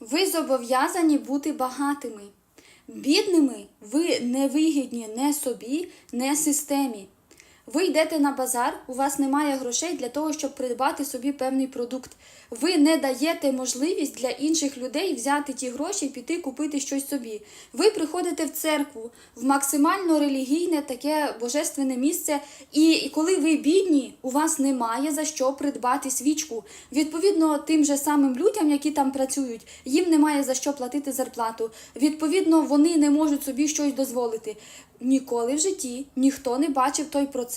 Ви зобов'язані бути багатими. Бідними ви не вигідні не собі, не системі. Ви йдете на базар, у вас немає грошей для того, щоб придбати собі певний продукт. Ви не даєте можливість для інших людей взяти ті гроші і піти купити щось собі. Ви приходите в церкву, в максимально релігійне таке божественне місце, і коли ви бідні, у вас немає за що придбати свічку. Відповідно, тим же самим людям, які там працюють, їм немає за що платити зарплату. Відповідно, вони не можуть собі щось дозволити. Ніколи в житті ніхто не бачив той процес,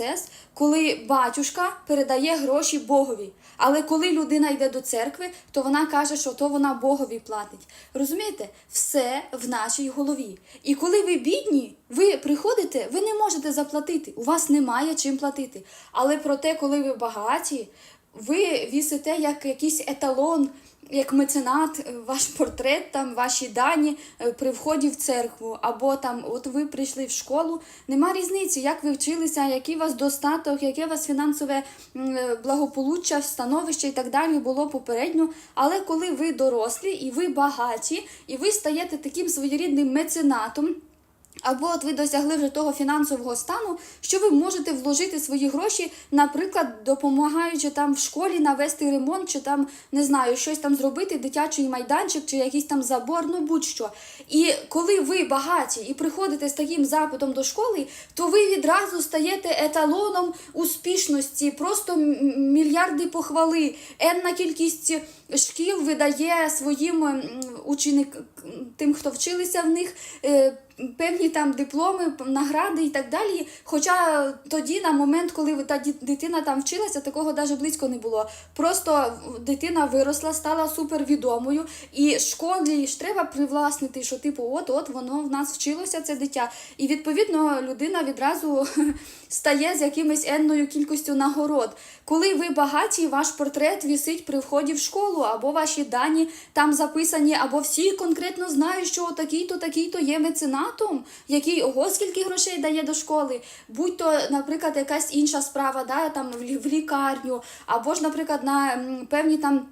коли батюшка передає гроші Богові. Але коли людина йде до церкви, то вона каже, що то вона Богові платить. Розумієте, все в нашій голові. І коли ви бідні, ви приходите, ви не можете заплатити. У вас немає чим платити. Але проте, коли ви багаті, ви вісите як якийсь еталон як меценат, е, ваш портрет, там ваші дані е, при вході в церкву, або там, от ви прийшли в школу. Нема різниці, як ви вчилися, який у вас достаток, яке у вас фінансове е, благополуччя, становище і так далі було попередньо. Але коли ви дорослі і ви багаті, і ви стаєте таким своєрідним меценатом. Або от ви досягли вже того фінансового стану, що ви можете вложити свої гроші, наприклад, допомагаючи там в школі навести ремонт, чи там не знаю, щось там зробити, дитячий майданчик, чи якийсь там забор, ну будь-що. І коли ви багаті і приходите з таким запитом до школи, то ви відразу стаєте еталоном успішності, просто мільярди похвали. Енна кількість шкіл видає своїм ученикам, тим, хто вчилися в них. Певні там дипломи, награди і так далі. Хоча тоді, на момент, коли та дитина там вчилася, такого навіть близько не було. Просто дитина виросла, стала супервідомою, і школі ж треба привласнити, що типу, от от воно в нас вчилося, це дитя. І відповідно людина відразу стає з якимось енною кількістю нагород. Коли ви багаті, ваш портрет вісить при вході в школу, або ваші дані там записані, або всі конкретно знають, що такий-то, такий-то є меценатом, який ого, скільки грошей дає до школи. Будь то, наприклад, якась інша справа, да, там в лікарню, або ж, наприклад, на певні там.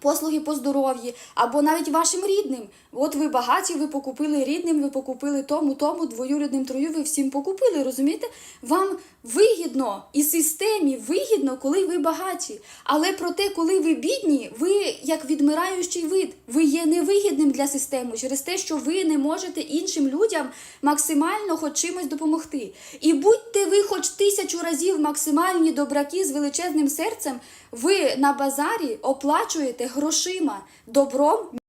Послуги по здоров'ї, або навіть вашим рідним. От ви багаті, ви покупили рідним, ви покупили тому, тому, двоюрідним, трою, ви всім покупили, розумієте? Вам вигідно і системі вигідно, коли ви багаті. Але проте, коли ви бідні, ви як відмираючий вид, ви є невигідним для системи через те, що ви не можете іншим людям максимально хоч чимось допомогти. І будьте ви хоч тисячу разів максимальні добраки з величезним серцем, ви на базарі оплачуєте грошима, добром.